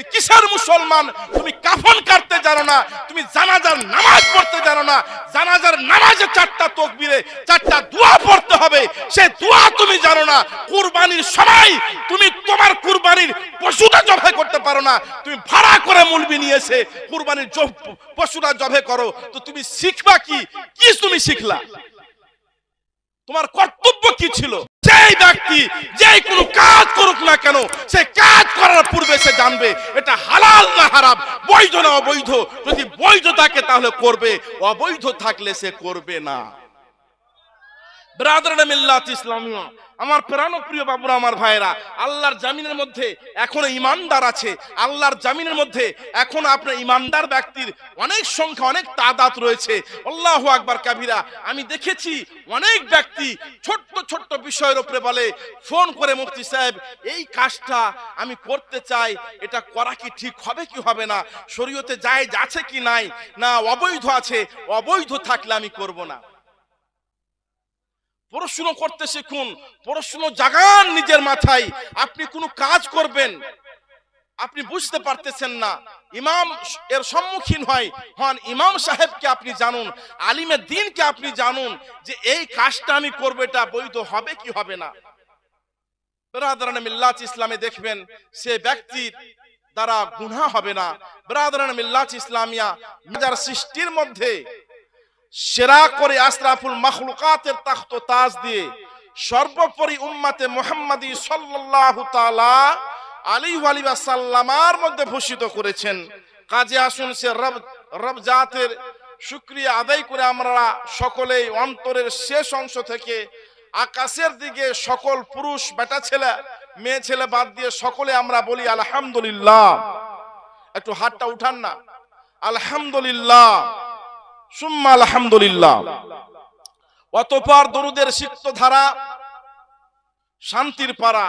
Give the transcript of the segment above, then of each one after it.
তুমি কিসের মুসলমান? তুমি কাফন কাটতে জানো না, তুমি জানাজার নামাজ পড়তে জানো না। জানাজার নামাজে চারটা তকবিরে, চারটা দোয়া পড়তে হবে। সে দোয়া তুমি জানো না। কুরবানির সময় তুমি তোমার কুরবানির পশুটা জবাই করতে পারো না। তুমি ভাড়া করে মুলবি নিয়েছে, কুরবানির পশুটা জবে করো। তো তুমি শিখবা কি? কি তুমি শিখলা? তোমার কর্তব্য কি ছিল? যেই ব্যক্তি যেই কোনো কাজ করুক না কেন, সে কাজ করার পূর্বে সে জানবে, এটা হালাল না হারাম, বৈধ না অবৈধ। যদি বৈধ থাকে তাহলে করবে, অবৈধ থাকলে সে করবে না। আমার আল্লাহর জামিনের মধ্যে ইমানদার আছে। আল্লাহর জামিনের মধ্যে এখনও আপনার ব্যক্তির অনেক সংখ্যা, অনেক তাদাত রয়েছে। আল্লাহু আকবার কাবিরা, আমি দেখেছি অনেক ব্যক্তি ছোট্ট ছোট্ট বিষয়ের উপরে বলে, ফোন করে মুফতি সাহেব, এই কাজটা আমি করতে চাই, এটা করা কি ঠিক হবে কি হবে না? শরীয়তে যায় আছে কি নাই? না, অবৈধ আছে, অবৈধ থাকলে আমি করব না। পড়াশুনো করতে শিখুন। পড়াশুনো জাগান নিজের মাথায়। আপনি কোনো কাজ করবেন। আপনি বুঝতে পারতেছেন না। ইমাম এর সম্মুখীন হয়। হন, ইমাম সাহেবকে আপনি জানুন। আলিমের দিনকে আপনি জানুন যে এই কাজটা আমি করব, এটা বৈধ হবে কি হবে না। ইসলামে দেখবেন সে ব্যক্তির দ্বারা গুনাহ হবে না। বেরাদারান ইসলামিয়া সৃষ্টির মধ্যে সেরা করে আশরাফুল মখলুকাতের তাখত তাজ দিয়ে সর্বোপরি উম্মাতে মুহাম্মাদি সাল্লাল্লাহু তাআলা আলী ওয়ালি সাল্লামার মধ্যে ভূষিত করেছেন। কাজে আসুন সে রব রব জাতের শুক্রিয়া আদায় করে আমরা সকলেই অন্তরের শেষ অংশ থেকে আকাশের দিকে সকল পুরুষ, বেটা ছেলে, মেয়ে ছেলে বাদ দিয়ে সকলে আমরা বলি আলহামদুলিল্লাহ। একটু হাতটা উঠান না। আলহামদুলিল্লাহ। সুম্মা আলহামদুলিল্লাহ। অতপর দরুদের সিক্ত ধারা, শান্তির পাড়া,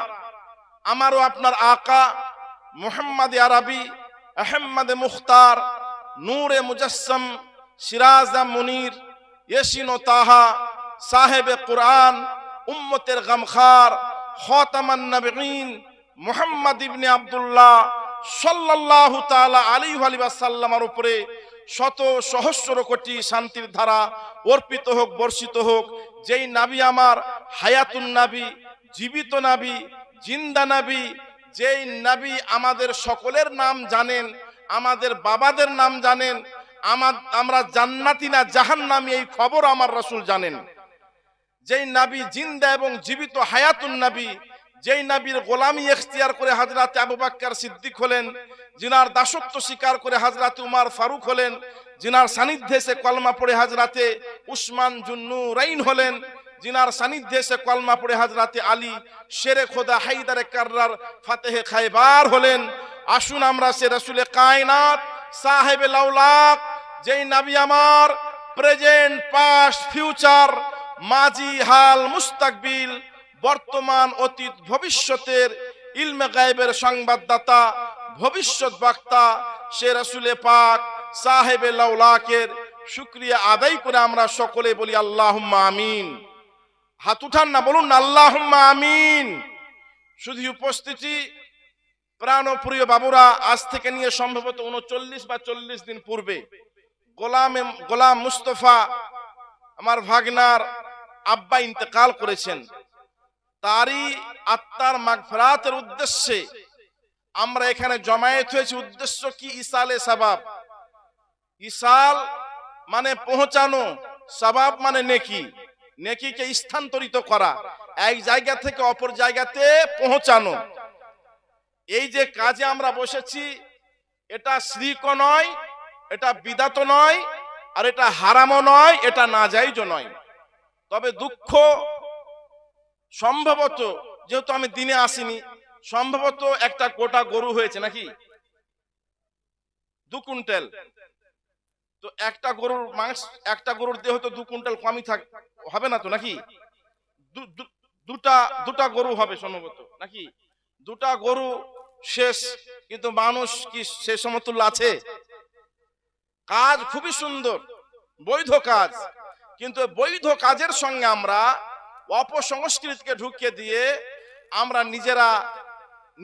আমারও আপনার আকা, মোহাম্মদ আরবি, আহম্মদ মুখতার, নূরে মুজাসম সিরাজা মুনির, ইয়েসিন ও তাহা, সাহেবে কুরআন, উম্মতের গামখার, খতামান নবীন মুহাম্মদ ইবনে আব্দুল্লাহ সাল্লাল্লাহু তাআলা আলাইহি ওয়া উপরে শত সহস্র কোটি শান্তির ধারা অর্পিত হোক, বর্ষিত হোক, যেই নাবি আমার, হায়াতুন নাবি, জীবিত নাবি, জিন্দা নাবি, যেই নাবি আমাদের সকলের নাম জানেন, আমাদের বাবাদের নাম জানেন, আমার, আমরা জান্নাতি না জাহান্নামী, এই খবর আমার রসুল জানেন। যেই নাবি জিন্দা এবং জীবিত হায়াতুন নাবি, যেই নাবির গোলামি এখতিয়ার করে হাজরাতে আবু বাক্কার সিদ্দিক হলেন জিনার দাসত্ব স্বীকার করে হাজরাতে উমার ফারুক হলেন, জিনার সান্নিধ্যে সে কলমা পড়ে হাজরাতে উসমান জুন্নু রাইন হলেন, জিনার সান্নিধ্যে সে কলমা পড়ে হাজরাতে আলী শেরে খোদা হাইদারে কার্রার ফাতেহে খাইবার হলেন। আসুন আমরা সে রসুলে কায়নাত, সাহেবে লাউলাক যেই নাবি আমার, প্রেজেন্ট, পাস্ট, ফিউচার, মাজি, হাল, মুস্তাকবিল, বর্তমান অতীত, ভবিষ্যতের, ইলমে গায়েবের সংবাদদাতা ভবিষ্যৎ বক্তা সে রসুলে পাক সাহেবে লাউলাকের শুক্রিয়া আদায় করে আমরা সকলে বলি আল্লাহ আমিন। হাত উঠান না, বলুন আল্লাহ আমিন। শুধু উপস্থিতি প্রাণপ্রিয় বাবুরা, আজ থেকে নিয়ে সম্ভবত উনচল্লিশ বা চল্লিশ দিন পূর্বে, গোলাম গোলাম মুস্তফা আমার ভাগনার আব্বা ইন্তেকাল করেছেন। তারই আত্মার মাগফিরাতের উদ্দেশ্যে আমরা এখানে জমায়েত হয়েছি। উদ্দেশ্য কি? ইসালে সাবাব। ইসাল মানে পৌঁছানো, সাবাব মানে নেকি। নেকিকে স্থানান্তরিত করা, এক জায়গা থেকে অপর জায়গাতে পৌঁছানো। এই যে কাজে আমরা বসেছি, এটা শ্রীক নয়, এটা বিদাত নয়, আর এটা হারামও নয়, এটা নাজাইজ নয়। তবে দুঃখ সম্ভবত, যেহেতু আমি দিনে আসিনি সম্ভবত একটা গোটা গরু হয়েছে নাকি? দু কুইন্টাল। তো একটা গরুর মাংস, একটা গরুর দেহ তো দু কুইন্টাল কমই থাক, হবে না তো নাকি? দুটা দুটা গরু হবে সম্ভবত, নাকি? দুটা গরু শেষ, কিন্তু মানুষ কি সে সমতুল্য আছে? কাজ খুবই সুন্দর, বৈধ কাজ। কিন্তু বৈধ কাজের সঙ্গে আমরা অপসংস্কৃতিকে ঢুকিয়ে দিয়ে আমরা নিজেরা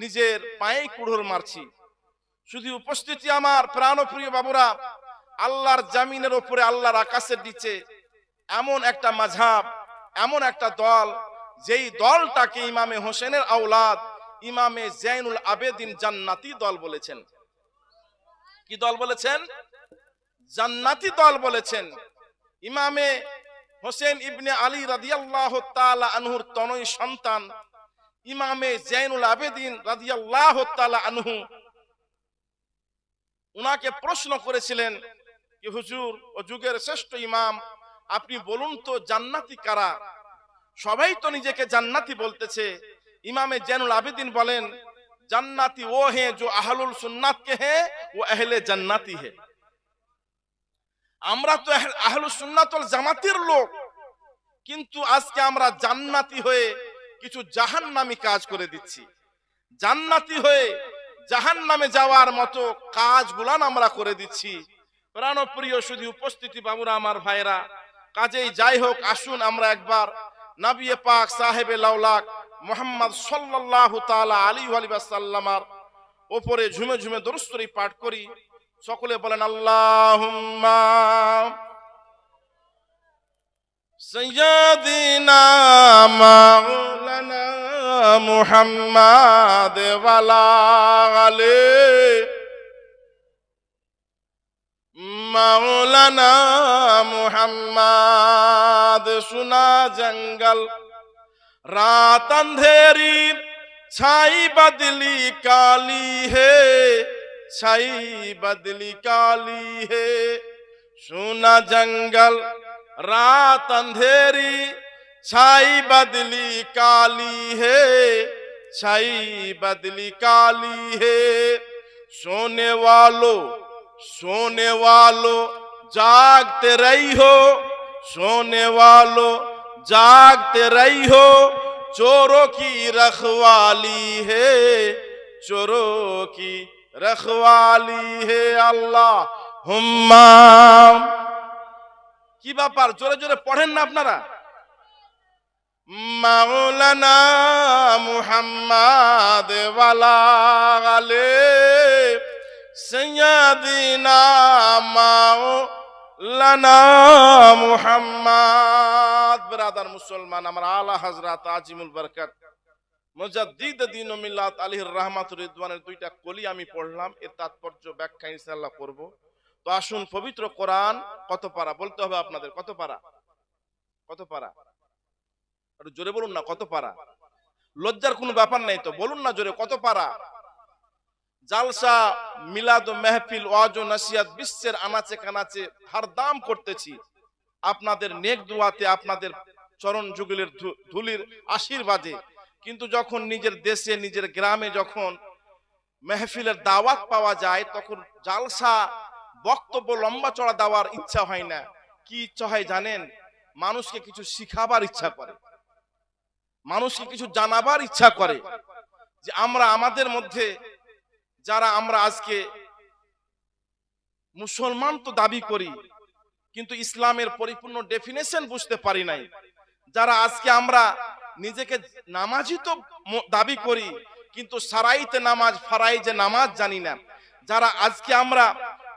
নিজের পায়ে কুড়োর মারছি। শুধু উপস্থিতি আমার প্রাণপ্রিয় বাবুরা, আল্লাহর জামিনের ওপরে আল্লাহর আকাশের নিচে এমন একটা মাঝহাব, এমন একটা দল, যেই দলটাকে ইমামে হোসেনের আওলাদ, ইমামে জাইনুল আবেদিন জান্নাতি দল বলেছেন। কি দল বলেছেন? জান্নাতি দল বলেছেন। ইমামে হোসেন ইবনে আলী রাদিয়াল্লাহু তাআলা আনহুর তনয় সন্তান ইমামে জাইনুল আবেদিন রাদিয়াল্লাহু তাআলা আনহু উনাকে প্রশ্ন করেছিলেন কি, হুজুর, ও যুগের শ্রেষ্ঠ ইমাম, আপনি বলুন তো জান্নাতি কারা? সবাই তো নিজেকে জান্নাতি বলতেছে। ইমামে জানুল আবেদিন বলেন, জান্নাতি ও হে जो আহলুল সুন্নাত কে হে, ও আহলে জান্নাতি হে। আমরা তো আহলুল সুন্নাত ওয়াল জামাতের লোক, কিন্তু আজকে আমরা জান্নাতি হয়ে কিছু জাহান্নামী কাজ করে দিচ্ছি। জান্নাতি হয়ে জাহান নামে যাওয়ার মতো কাজগুলান আমরা করে দিচ্ছি। প্রাণপ্রিয় শুধু উপস্থিতি বাবুরা, আমার ভাইরা কাজেই যাই হোক, আসুন আমরা একবার নাবিয়ে পাক সাহেবে লাউলাক মোহাম্মদ সাল্লাল্লাহু তাআলা আলী আলী সাল্লামার ওপরে ঝুমে ঝুমে দরুস্তরি পাঠ করি। সকলে বলেন, আল্লাহুম্মা سيدنا مولانا محمد ولا عليه মাওলানা মোহাম্মদ সোনা জঙ্গল রাত অন্ধেরি ছাই বদলি কালি হে ছাই বদলি কালি হে সোনা জঙ্গল रात अंधेरी, छाई बदली काली है, छाई बदली काली है। सोने वालों सोने वालों, जागते रही हो, सोने वालों, जागते रही हो, चोरों की रखवाली है, चोरों की रखवाली है अल्लाह। हुम्मा কি ব্যাপার? জোরে জোরে পড়েন না আপনারা। মাওলানা মুহাম্মাদ ওয়ালা আলে সাইয়্যিদিনা মাওলানা মুহাম্মাদ। ব্রাদার মুসলমান, আমার আলা হযরত আজিমুল বরকত। মুজাদ্দিদ দিন মিল্লাত আলিহির রহমাতুর রিদওয়ানের দুইটা কলি আমি পড়লাম, এর তাৎপর্য ব্যাখ্যা ইনশাআল্লাহ করব। তো আসুন, পবিত্র কোরআন, কত পারা? বলতে হবে আপনাদের, কত পারা? কত পারা? একটু জোরে বলুন না, কত পারা? লজ্জার কোনো ব্যাপার নেই তো, বলুন না জোরে, কত পারা? জালসা, মিলাদ মেহফিল, ওয়াজ ও নসিহাত বিশ্বের আনাচে কানাচে হারদাম করতেছি। আপনাদের নেক দুয়াতে, আপনাদের চরণ যুগলের ধুলির আশীর্বাদে। কিন্তু যখন নিজের দেশে, নিজের গ্রামে যখন মেহফিলের দাওয়াত পাওয়া যায়, তখন জালসা বক্তব্য লম্বা চড়া দেওয়ার ইচ্ছা হয় না। কি ইচ্ছা হয় জানেন? মানুষকে কিছু শিখাবার ইচ্ছা করে। মানুষকে কিছু জানাবার ইচ্ছা করে যে আমরা আমাদের মধ্যে যারা আমরা আজকে মুসলমান তো দাবি করি, কিন্তু ইসলামের পরিপূর্ণ ডেফিনেশন বুঝতে পারি নাই। যারা আজকে আমরা নিজেকে নামাজি তো দাবি করি, কিন্তু সারাইতে নামাজ, ফারাইজে নামাজ জানি না। যারা আজকে আমরা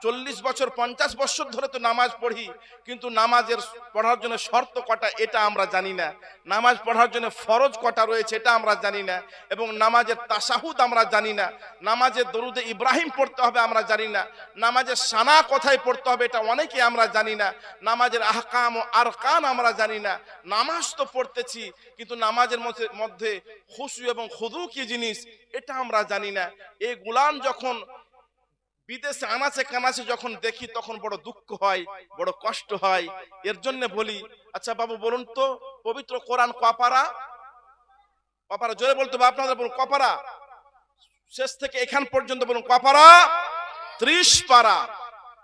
চল্লিশ বছর, পঞ্চাশ বছর ধরে তো নামাজ পড়ি, কিন্তু নামাজের পড়ার জন্য শর্ত কটা এটা আমরা জানি না। নামাজ পড়ার জন্য ফরজ কটা রয়েছে এটা আমরা জানি না, এবং নামাজের তাসাহুদ আমরা জানি না। নামাজের দরুদে ইব্রাহিম পড়তে হবে আমরা জানি না। নামাজের সানা কোথায় পড়তে হবে এটা অনেকে আমরা জানি না। নামাজের আহকাম ও আরকান আমরা জানি না। নামাজ তো পড়তেছি, কিন্তু নামাজের মধ্যে মধ্যে খুশু এবং খুদু কি জিনিস, এটা আমরা জানি না। এই গুলান যখন বিদেশে আনাচে কানাচে যখন দেখি, তখন বড় দুঃখ হয়, বড় কষ্ট হয়। এর জন্য বলি আচ্ছা বাবু বলুন তো, পবিত্র কোরআন কপারা? কপারা, জোরে বলতে হবে আপনাদের বলুন, কপারা? শেষ থেকে এখান পর্যন্ত বলুন, কপারা? ত্রিশ পারা।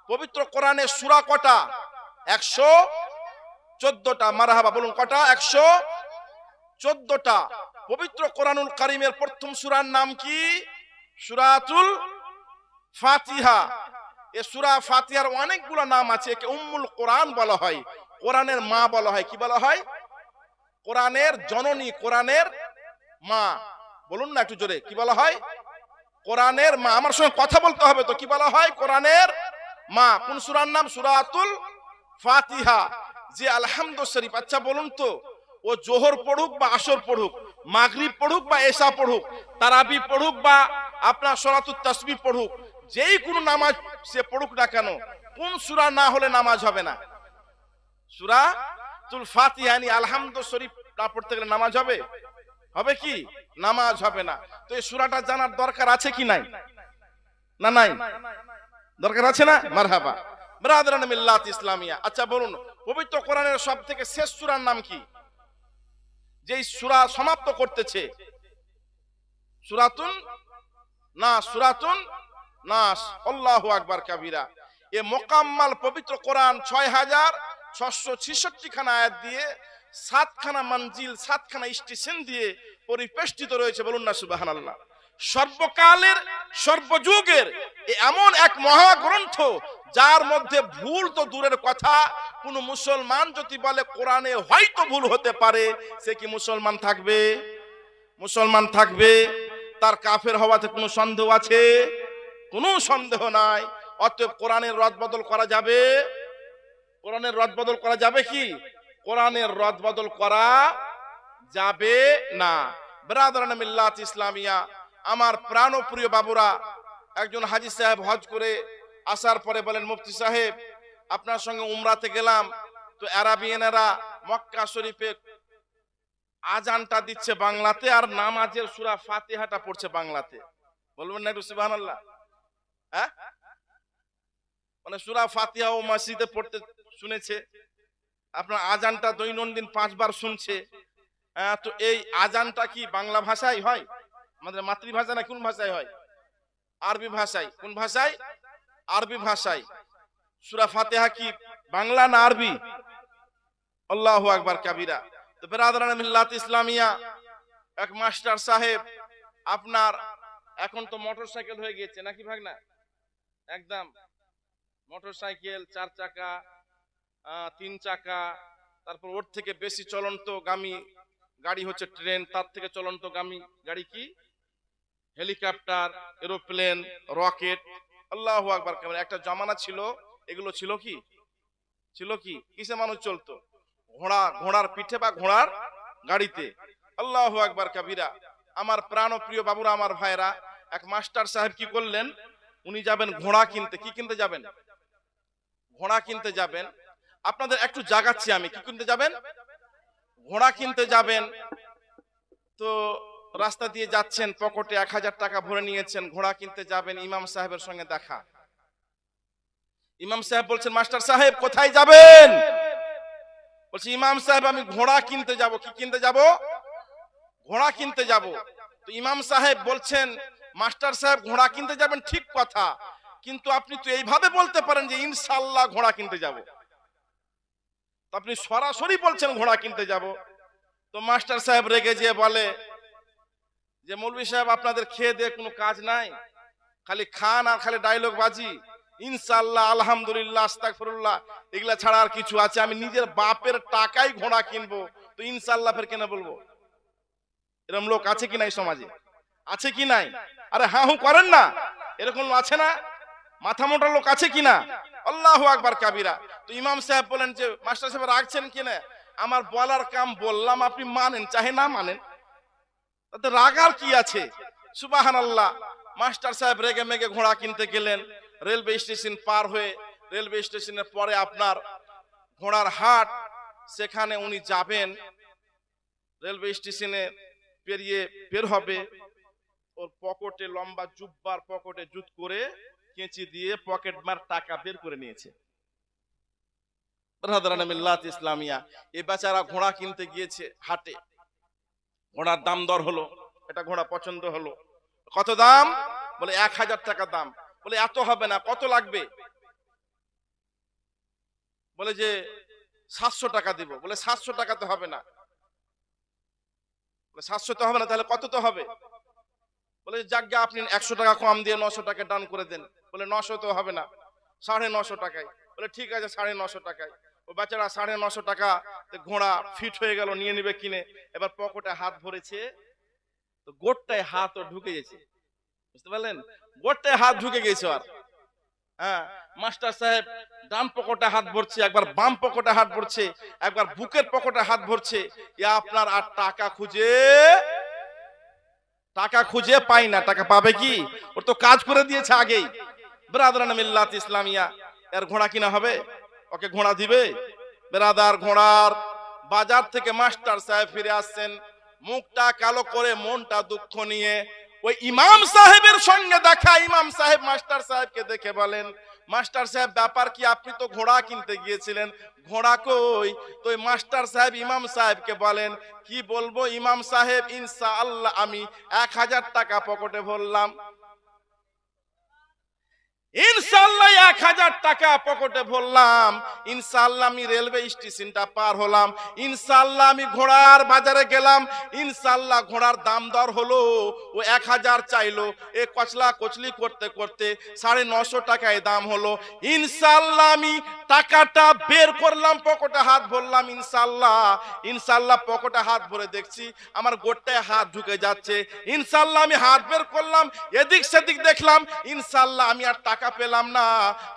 পবিত্র কোরআনে সুরা কটা? একশো চোদ্দটা। মারাহাবা, বলুন, কটা? একশো চোদ্দটা। পবিত্র কোরআনুল কারিমের প্রথম সুরার নাম কি? সুরাতুল ফাতিহা। এ সুরা ফাতিহার অনেকগুলো নাম আছে, একে উম্মুল কোরআন বলা হয়। কোরআনের মা বলা হয়, কি বলা হয়? কোরআনের জননী, কোরআনের মা। বলুন না একটু জোরে, কি বলা হয়? কোরআনের মা। আমার সঙ্গে কথা বলতে হবে তো, কি বলা হয়? কোরআনের মা। কোন সুরার নাম? সুরাতুল ফাতিহা। যে আলহামদু শরীফ। আচ্ছা বলুন তো, ও জোহর পড়ুক বা আসর পড়ুক, মাগরিব পড়ুক বা এশা পড়ুক, তারাবি পড়ুক বা আপনার সরাতুল তসবি পড়ুক যেই কোনো নামাজ সে পড়ুক না কেন? কোন সুরা না হলে নামাজ হবে না? সুরা তুল ফাতিহানি আলহামদু শরীফ না পড়তে গেলে নামাজ হবে? হবে কি? নামাজ হবে না। তো এই সুরাটা জানার দরকার আছে কি নাই? না নাই? দরকার আছে না? মারহাবা। ব্রাদারান মিল্লাত ইসলামিয়া। আচ্ছা বলুন, পবিত্র কোরআনের সব থেকে শেষ সুরার নাম কি? যেই সুরা সমাপ্ত করতেছে। সুরাতুন? না, সূরাতুন নাস, আল্লাহু আকবার কাবীরা। এ মোকাম্মাল পবিত্র কোরআন ছয় হাজার ছশো ছিষট্টি খানা আয়াত দিয়ে সাতখানা মঞ্জিল, সাতখানা স্টেশন দিয়ে পরিবেষ্টিত রয়েছে। বলুন না সুবাহান আল্লাহ সর্বকালের, সর্বযুগের এমন এক মহাগ্রন্থ যার মধ্যে ভুল তো দূরের কথা, কোন মুসলমান যদি বলে কোরআনে হয়তো ভুল হতে পারে, সে কি মুসলমান থাকবে? মুসলমান থাকবে? তার কাফের হওয়াতে কোনো সন্দেহ আছে? কোনো সন্দেহ নাই। অতএব কোরআনের রদ বদল করা যাবে। কোরআনের রদ বদল করা যাবে কি? কোরআনের রদ বদল করা যাবে না। ব্রাদারান মিল্লাত ইসলামিয়া, আমার প্রাণপ্রিয় বাবুরা, একজন হাজি সাহেব হজ করে আসার পরে বলেন, মুফতি সাহেব, আপনার সঙ্গে উমরাতে গেলাম। তো অ্যারাবিয়ানেরা মক্কা শরীফে আজানটা দিচ্ছে বাংলাতে আর নামাজের সুরা ফাতিহাটা পড়ছে বাংলাতে। বলবেন না একটু সুবহানাল্লাহ। হ্যাঁ? মানে সুরা ফাতিহা ও মসজিদে পড়তে শুনেছে। আপনার আজানটা দৈনন্দিন পাঁচবার শুনছে। আহ, তো এই আজানটা কি বাংলা ভাষায় হয়? আমাদের মাতৃভাষা না কোন ভাষায় হয়? আরবি ভাষায়। কোন ভাষায়? আরবি ভাষায়। সুরা ফাতেহা কি বাংলা না আরবি? আল্লাহ আকবার কাবিরা। তো মিল্লাত ইসলামিয়া এক মাস্টার সাহেব আপনার এখন তো মোটর সাইকেল হয়ে গিয়েছে নাকি ভাগনা? একদম। মোটর সাইকেল চার চাকা তিন চাকা, তারপর ওর থেকে বেশি চলন্ত গামী গাড়ি হচ্ছে ট্রেন, তার থেকে চলন্ত গামী গাড়ি কি? Helicopter, aeroplane, rocket. আল্লাহ আকবার, কেমন? একটা জমানা ছিল, এগুলো ছিল কি? ছিল কি? কিসে মানুষ চলতো? ঘোড়া, ঘোড়ার পিঠে বা ঘোড়ার গাড়িতে। আল্লাহ আকবার, কাবিরা। আমার প্রাণ প্রিয় বাবুরা, আমার ভাইরা এক মাস্টার সাহেব কি করলেন? উনি যাবেন ঘোড়া কিনতে কি কিনতে যাবেন? ঘোড়া কিনতে যাবেন। আপনাদের একটু জাগাচ্ছি আমি কি কিনতে যাবেন? ঘোড়া কিনতে যাবেন। তো রাস্তা দিয়ে যাচ্ছেন পকেটে এক হাজার টাকা ভরে নিয়েছেন ঘোড়া কিনতে যাবেন ইমাম সাহেবের সঙ্গে দেখা। ইমাম সাহেব বলছেন মাস্টার সাহেব কোথায় যাবেন? বলছি ইমাম সাহেব আমি ঘোড়া কিনতে যাব। কি কিনতে যাব? ঘোড়া কিনতে যাব। তো ইমাম সাহেব বলছেন মাস্টার সাহেব ঘোড়া কিনতে যাবেন ঠিক কথা। কিন্তু আপনি তো এইভাবে বলতে পারেন যে ইনশাল্লাহ ঘোড়া কিনতে যাব। আপনি সরাসরি বলছেন ঘোড়া কিনতে যাব। তো মাস্টার সাহেব রেগে যেয়ে বলে যে, মৌলভী সাহেব, আপনাদের খেয়ে দিয়ে কোনো কাজ নাই। খালি খান আর খালি ডায়লগ বাজি। ইনশাল্লাহ আলহামদুলিল্লাহ, আস্তাগফিরুল্লাহ, এগুলা ছাড়া আর কিছু আছে। আমি নিজের বাপের টাকায় ঘোড়া কিনবো। তো ইনশাল্লাহ ফের কেন বলব? এরম লোক আছে কি নাই সমাজে? আছে কি নাই? আরে হা হু করেন না। এরকম আছে না? মাথা মোটা লোক আছে কি না আল্লাহ আকবার কাবিরা। তো ইমাম সাহেব বলেন যে, মাস্টার সাহেব রাখছেন কিনা? আমার বলার কাম বললাম, আপনি মানেন, চাহে না মানেন। তাতে রাগার কি আছে? সুবাহান আল্লাহ মাস্টার সাহেব রেগে মেগে ঘোড়া কিনতে গেলেন, রেলওয়ে স্টেশন পার হয়ে, রেলওয়ে স্টেশনের পরে আপনার ঘোড়ার হাট, সেখানে উনি যাবেন। রেলওয়ে স্টেশনে পেরিয়ে বের হবে। ওর পকেটে লম্বা জুব্বার পকেটে জুত করে কেঁচি দিয়ে পকেট মার টাকা বের করে নিয়েছে। ইসলামিয়া, এ বেচারা ঘোড়া কিনতে গিয়েছে হাটে। ঘোড়ার দাম দর হলো, এটা ঘোড়া পছন্দ হলো। কত দাম? বলে, এক হাজার টাকা দাম। বলে, এত হবে না, কত লাগবে? বলে যে, সাতশো টাকা দিব। বলে, সাতশো টাকা তো হবে না। সাতশো তো হবে না, তাহলে কত তো হবে? বলে যাজ্ঞা আপনি একশো টাকা কম দিয়ে নশো টাকা ডান করে দেন। বলে, নশো তো হবে না, সাড়ে নশো টাকায়। বলে, ঠিক আছে, সাড়ে নশো টাকায়। ও বেচারা সাড়ে নশো টাকা ঘোড়া ফিট হয়ে গেল, নিয়ে নিবে কিনে। এবার পকেটে হাত ভরেছে, তো গোটটায় হাত ও ঢুকে গেছে। বুঝতে পারলেন? গোটে হাত ঢুকে গেছে আর হ্যাঁ মাস্টার সাহেব ডান পকেটে হাত ভরছে, একবার বাম পকেটে হাত ভরছে, একবার বুকের পকেটে হাত ভরছে। এ আপনার আর টাকা খুঁজে টাকা খুঁজে পায় না, টাকা পাবে কি? ওর তো কাজ করে দিয়েছে আগেই। ব্রাদারান মিল্লাত ইসলামিয়া। এর ঘোড়া কিনা হবে? ওকে ঘোড়া দিবে? বেরাদার ঘোড়ার বাজার থেকে মাস্টার সাহেব ফিরে আসছেন। মুখটা কালো করে, মনটা দুঃখ নিয়ে। ওই ইমাম সাহেবের সঙ্গে দেখা, ইমাম সাহেব মাস্টার সাহেবকে দেখে বলেন মাস্টার সাহেব, ব্যাপার কি? আপনি তো ঘোড়া কিনতে গিয়েছিলেন। ঘোড়া কই? তো মাস্টার সাহেব, ইমাম সাহেবকে বলেন, কি বলব ইমাম সাহেব? ইনশা আল্লাহ আমি এক হাজার টাকা পকেটে ভরলাম। ইনশাল্লাহ এক হাজার টাকা পকেটে ভরলাম। ইনশাল্লাহ আমি রেলওয়ে স্টেশনটা পার হলাম। ইনশাল্লাহ আমি ঘোড়ার বাজারে গেলাম। ইনশাল্লাহ ঘোড়ার দাম দর হলো, ও এক হাজার চাইলো। এ কচলা কচলি করতে করতে সাড়ে নশো টাকায় দাম হলো। ইনশাল্লাহ আমি টাকাটা বের করলাম, পকেটে হাত ভরলাম ইনশাল্লাহ ইনশাল্লাহ পকেটে হাত ভরে দেখছি আমার গোটায় হাত ঢুকে যাচ্ছে। ইনশাল্লাহ আমি হাত বের করলাম, এদিক সেদিক দেখলাম ইনশাল্লাহ আমি আর টাকা পেলাম না,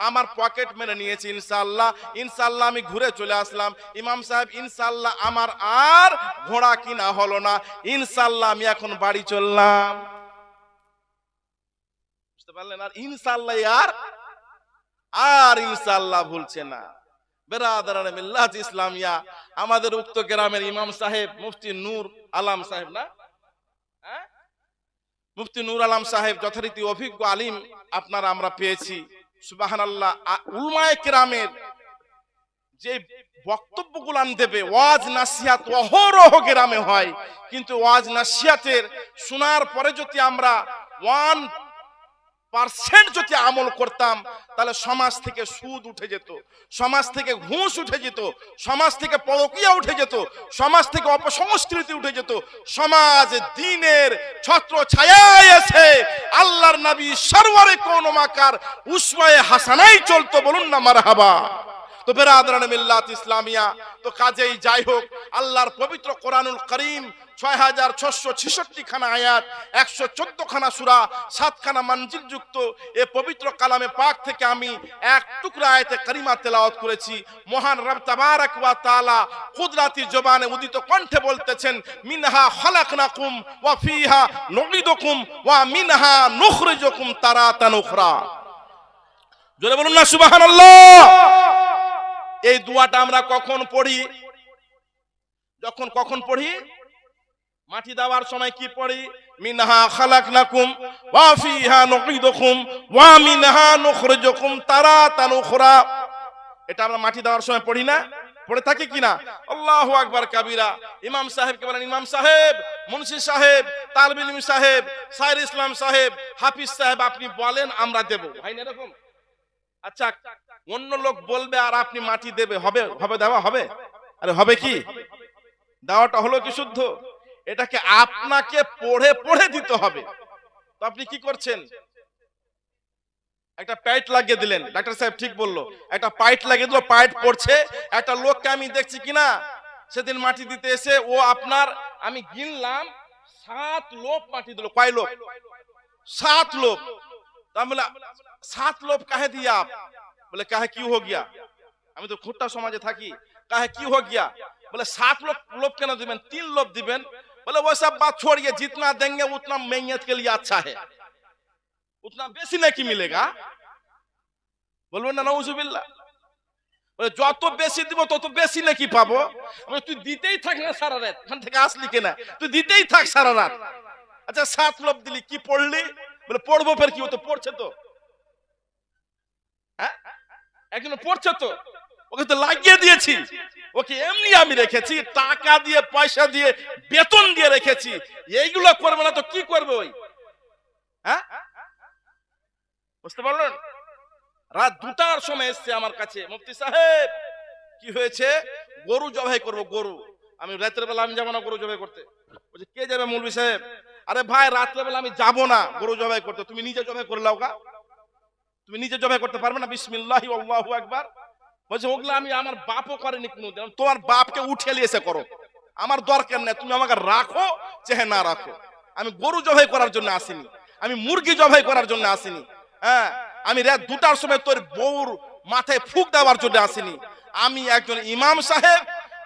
আমার পকেট মেরে নিয়েছি ইনশাল্লাহ ইনশাল্লাহ আমি ঘুরে চলে আসলাম। ইমাম সাহেব ইনশাল্লাহ আমার আর ঘোড়া কিনা হলো না। ইনশাল্লাহ আমি এখন বাড়ি চললাম। বুঝতে পারলেন? আর ইনশাল্লাহ আর আর ইনশাল্লাহ ভুলছে না। মিল্লাত ইসলামিয়া, আমাদের উক্ত গ্রামের ইমাম সাহেব, মুফতি নূর আলাম সাহেব না? মুফতি নূর আলম সাহেব যথারীতি অভিজ্ঞ আলিম আপনারা আমরা পেয়েছি। সুবাহান আল্লাহ উলমায় কেরামের যে বক্তব্যগুলান দেবে, ওয়াজ নাসিয়াত অহরহ গ্রামে হয়। কিন্তু ওয়াজ নাসিয়াতের শোনার পরে যদি আমরা ওয়ান পার্সেন্ট যদি আমল করতাম, তাহলে সমাজ থেকে সুদ উঠে যেত, সমাজ থেকে ঘুষ উঠে যেত, সমাজ থেকে পরকিয়া উঠে যেত, সমাজ থেকে অপসংস্কৃতি উঠে যেত, সমাজ দিনের ছত্র ছায়ায় এসে আল্লাহর নবী সরওয়ারে কোন মাকার উসমায়ে হাসানাই চলতো, বলুন না মারহাবা। তো বেরাদরান মিল্লাত ইসলামিয়া। তো কাজেই যাই হোক, আল্লাহর পবিত্র কোরআনুল করিম ছয় হাজার ছশো ছেষট্টি খানা আয়াত, একশো চোদ্দ খানা সুরা সাতখানা এ পবিত্র পাক থেকে আমি এক টুকরা করিমা তেলাওয়াত করেছি। মহান ওয়া উদিত কণ্ঠে বলতেছেন, মিনহা ওয়া ওয়া মিনহা জোরে বলুন না, সুবহানাল্লাহ! এই দুয়াটা আমরা কখন পড়ি? যখন কখন পড়ি? মাটি দেওয়ার সময় কি পড়ি? মিনহা খালাকনাকুম ওয়া ফিহা নুঈদুকুম ওয়া মিনহা নুখরিজুকুম তারাতান উখরা। এটা আমরা মাটি দেওয়ার সময় পড়ি না? পড়ে থাকি কিনা আল্লাহু আকবার কাবীরা। ইমাম সাহেবকে বলেন, ইমাম সাহেব, মুন্সি সাহেব তালবুল ইলম সাহেব, সাইর ইসলাম সাহেব, হাফিজ সাহেব, আপনি বলেন, আমরা দেব। না এরকম? আচ্ছা অন্য লোক বলবে আর আপনি মাটি দেবে, হবে হবে দেওয়া হবে? আরে হবে কি? দেওয়াটা হলো কি শুদ্ধ? এটাকে আপনাকে পড়ে পড়ে দিতে হবে। তো আপনি কি করছেন? একটা পাইট লাগিয়ে দিলেন। ডাক্তার সাহেব ঠিক বলল। একটা পাইট লাগিয়ে দিল, পাইট পড়ছে। একটা লোককে আমি দেখছি কিনা? সেদিন মাটি দিতে এসে ও আপনার, আমি গিনলাম, সাত লোক মাটি দিল। কয় লোক সাত লোক মানে সাত লোক কাহে দিয়ে? बोले काहे क्यों हो गया আমি তো খুঁট্টা সমাজে থাকি কাহে কি हो गया बोले सात लोग लोग কেন দিবেন তিন লোক দিবেন बोले वो सब बात छोड़िए जितना देंगे उतना मेहनत के लिए अच्छा है उतना বেশি নাকি মিলেগা বলবেন না নউজুবিল্লাহ বলে যত বেশি দিব তত বেশি নাকি পাবো আমি তুই দিতেই থাক না সারা রাত এখান থেকে আসলি কেনা তুই দিতেই থাক সারা রাত আচ্ছা সাত লোক দিলি কি পড়লি বলে পড়বো ফের কি ও তো পড়ছে তো হ্যাঁ একজন পড়ছে তো? ওকে তো লাগিয়ে দিয়েছি। ওকে এমনি আমি রেখেছি, টাকা দিয়ে, পয়সা দিয়ে, বেতন দিয়ে রেখেছি। এইগুলো করবে না তো কি করবে ওই? হ্যাঁ? বুঝতে পারলেন? রাত দুটার সময় এসছে আমার কাছে। মুফতি সাহেব, কি হয়েছে? গরু জবাই করব, গরু। আমি রাতের বেলা আমি যাব না গরু জবাই করতে। বলছে, কে যাবে মৌলভী সাহেব? আরে ভাই রাত্রে বেলা আমি যাব না গরু জবাই করতে। তুমি নিজে জবাই করে লাও গা। তুমি নিজে জবাই করতে পারবে না? বিসমিল্লাহি, আল্লাহু আকবার। বলছে, ওগুলো আমি আমার বাপও করেনি কোনোদিন। তোমার বাপকে উঠে এসে করো। আমার দরকার নেই, তুমি আমাকে রাখো চেহে না রাখো। আমি গরু জবাই করার জন্য আসিনি। আমি মুরগি জবাই করার জন্য আসিনি। হ্যাঁ আমি রাত দুটার সময় তোর বউর মাথায় ফুক দেওয়ার জন্য আসিনি। আমি একজন ইমাম সাহেব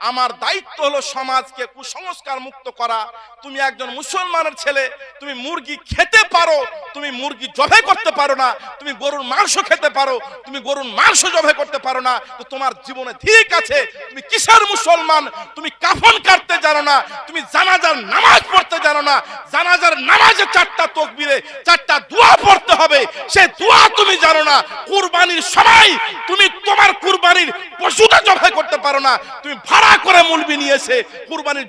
আমার দায়িত্ব হলো সমাজকে কুসংস্কার মুক্ত করা। তুমি একজন মুসলমানের ছেলে, তুমি মুরগি খেতে পারো, তুমি মুরগি জবাই করতে পারো না, তুমি গরুর মাংস খেতে পারো, তুমি গরুর মাংস জবাই করতে পারো না, তো তোমার জীবনে ঠিক আছে, তুমি কিসের মুসলমান, তুমি কাফন কাটতে জানো না, তুমি জানাজার নামাজ পড়তে জানো না, জানাজার নামাজে চারটা তকবিরে, চারটা দোয়া পড়তে হবে, সে দোয়া তুমি জানো না, কুরবানির সময় তুমি তোমার কুরবানির পশুটা জবাই করতে পারো না, তুমি ভাড়া করে মুলবি নিয়ে এসে কুরবানির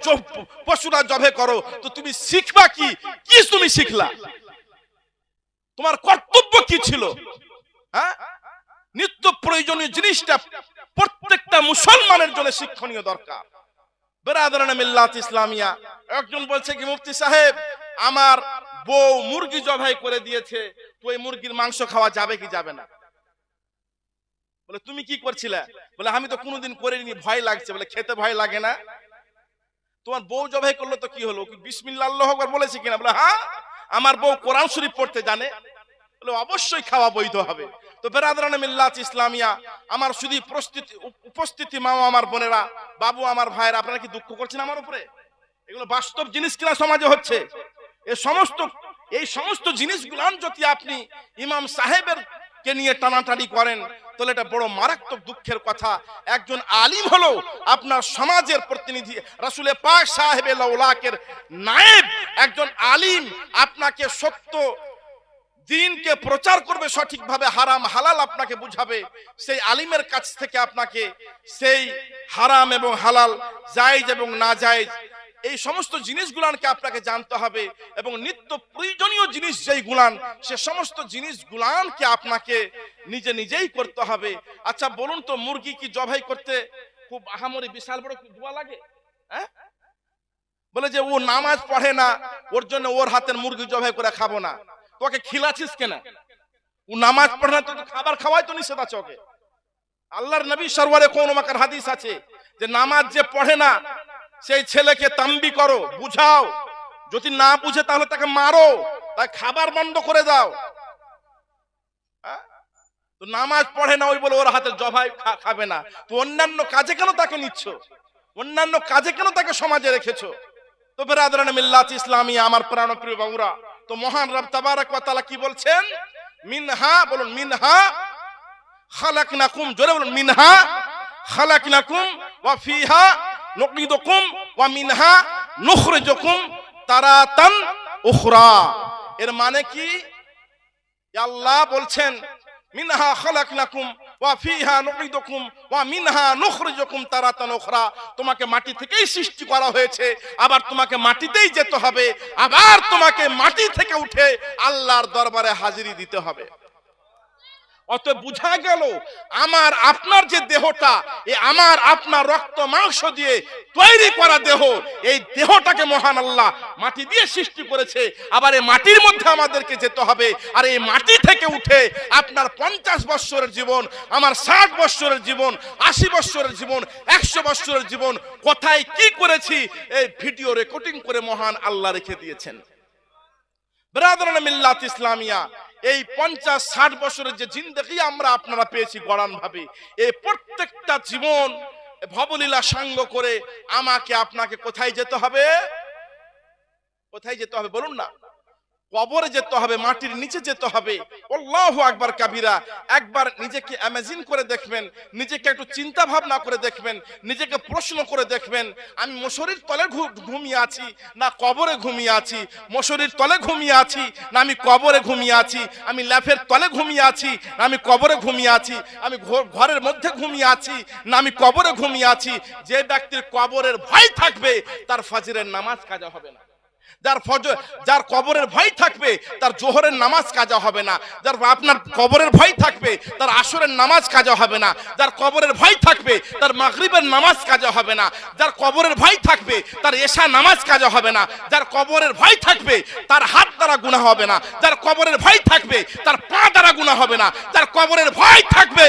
পশুটা জবে করো। তো তুমি শিখবা কি? কি তুমি শিখলা? তোমার কর্তব্য কি ছিল? হ্যাঁ? নিত্য প্রয়োজনীয় জিনিসটা প্রত্যেকটা মুসলমানের জন্য শিক্ষণীয় দরকার। বেরাদারান মিল্লাত ইসলামিয়া। একজন বলছে কি, মুফতি সাহেব, আমার বউ মুরগি জবাই করে দিয়েছে। তো এই মুরগির মাংস খাওয়া যাবে কি যাবে না? বলে, তুমি কি করছিলে? বলে, আমি তো কোনোদিন করিনি, ভয় লাগছে। বলে, খেতে ভয় লাগে না। তোমার বউ জবাই করল তো কি হলো? বিসমিল্লাহ আল্লাহু বলেছে কিনা? বলে হ্যাঁ আমার বউ কোরআন শরীফ পড়তে জানে। বলে, অবশ্যই খাওয়া বৈধ হবে। তো বেরাদারান মিল্লাত ইসলামিয়া, আমার শুধু প্রস্তুতি উপস্থিতি মা আমার বোনেরা, বাবু আমার ভাইয়েরা, আপনারা কি দুঃখ করছেন আমার উপরে? এগুলো বাস্তব জিনিস কিনা সমাজে হচ্ছে? এই সমস্ত এই সমস্ত জিনিসগুলান যদি আপনি ইমাম সাহেবের কে নিয়ে টানাটানি করেন? তাহলে এটা বড় মারাত্মক দুঃখের কথা। একজন আলিম হলো আপনার সমাজের প্রতিনিধি, রাসুলে পাক সাহেব লাউলাকের নায়েব। একজন আলিম আপনাকে সত্য দিনকে প্রচার করবে, সঠিকভাবে হারাম হালাল আপনাকে বুঝাবে। সেই আলিমের কাছ থেকে আপনাকে সেই হারাম এবং হালাল, জায়েজ এবং না জায়েজ এই সমস্ত জিনিসগুলানকে আপনাকে জানতে হবে এবং নিত্য প্রয়োজনীয় জিনিস যেই গুলান, সে সমস্ত জিনিস গুলানকে আপনাকে নিজে নিজেই করতে হবে। আচ্ছা বলুন তো, মুরগি কি জবাই করতে খুব আহামরি বিশাল বড় দোয়া লাগে? হ্যাঁ? বলে যে, ও নামাজ পড়ে না, ওর জন্য ওর হাতের মুরগি জবাই করে খাব না। তোকে খিলাছিস কেন? ও নামাজ পড়ে না তো খাবার খাওয়াই তো নিষেধ আছে ওকে। আল্লাহর নবী সরওয়ারে কোন মাকার হাদিস আছে যে, নামাজ যে পড়ে না সেই ছেলেকে তাম্বি করো, বুঝাও। যদি না বুঝে তাহলে তাকে মারো তাই খাবার বন্ধ করে দাও। হ্যাঁ? তো নামাজ পড়ে না ওই বলে ওর হাতে জবাই খাবে না। তো অন্যান্য কাজে কেন তাকে নিচ্ছ? অন্যান্য কাজে কেন তাকে সমাজে রেখেছো? তো বেরাদরান মিল্লাত ইসলামী আমার প্রাণপ্রিয় বাবুরা, তো মহান রব তাবারাক ওয়া তাআলা কি বলছেন? মিনহা, বলুন, মিনহা খালাকনাকুম, জোরে বলুন, মিনহা খালাকনাকুম ওয়া ফিহা নুকীদুকুম ওয়া মিনহা নুখরিজুকুম তারাতান উখরা এর মানে কি? আল্লাহ বলছেন, মিনহা খালাকনাকুম ওয়া ফিহা নুঈদুকুম ওয়া মিনহা নুখরিজুকুম তারাতান উখরা। তোমাকে মাটি থেকেই সৃষ্টি করা হয়েছে, আবার তোমাকে মাটিতেই যেতে হবে, আবার তোমাকে মাটি থেকে উঠে আল্লাহর দরবারে হাজিরি দিতে হবে। অত বুঝা গেল, আমার আপনার যে দেহটা এই আমার আপনার রক্ত মাংস দিয়ে তৈরি করা দেহ, এই দেহটাকে মহান আল্লাহ মাটি দিয়ে সৃষ্টি করেছে। আবার এই মাটির মধ্যে আমাদেরকে যেতে হবে। আর এই মাটি থেকে উঠে আপনার পঞ্চাশ বৎসরের জীবন, আমার ষাট বৎসরের জীবন, আশি বৎসরের জীবন, একশো বৎসরের জীবন, কোথায় কি করেছি, এই ভিডিও রেকর্ডিং করে মহান আল্লাহ রেখে দিয়েছেন। ব্রাদারান মিল্লাত ইসলামিয়া এই পঞ্চাশ ষাট বছরের যে জিন্দগি আমরা আপনারা পেয়েছি গড়ান ভাবে, এই প্রত্যেকটা জীবন ভবলীলা সাঙ্গ করে আমাকে আপনাকে কোথায় যেতে হবে? কোথায় যেতে হবে বলুন না। কবরে যেতে হবে, মাটির নিচে যেতে হবে। আল্লাহু আকবার কাবিরা, একবার নিজেকে ইমাজিন করে দেখবেন, নিজেকে একটু চিন্তা ভাবনা করে দেখবেন, নিজেকে প্রশ্ন করে দেখবেন, আমি মশরির তলে ঘুমিয়ে আছি না কবরে ঘুমিয়ে আছি? মশরির তলে ঘুমিয়ে আছি না আমি কবরে ঘুমিয়ে আছি? আমি ল্যাফের তলে ঘুমিয়ে আছি না আমি কবরে ঘুমিয়ে আছি? আমি ঘর- ঘরের মধ্যে ঘুমিয়ে আছি না আমি কবরে ঘুমিয়ে আছি? যে ব্যক্তির কবরের ভয় থাকবে, তার ফাজিরের নামাজ কাজা হবে না। যার ফজর, যার কবরের ভয় থাকবে, তার জোহরের নামাজ কাজা হবে না। যার আপনার কবরের ভয় থাকবে, তার আসরের নামাজ কাজা হবে না। যার কবরের ভয় থাকবে, তার মাগরিবের নামাজ কাজা হবে না। যার কবরের ভয় থাকবে, তার এশা নামাজ কাজা হবে না। যার কবরের ভয় থাকবে, তার হাত দ্বারা গুণা হবে না। যার কবরের ভয় থাকবে, তার পা দ্বারা গুণা হবে না। যার কবরের ভয় থাকবে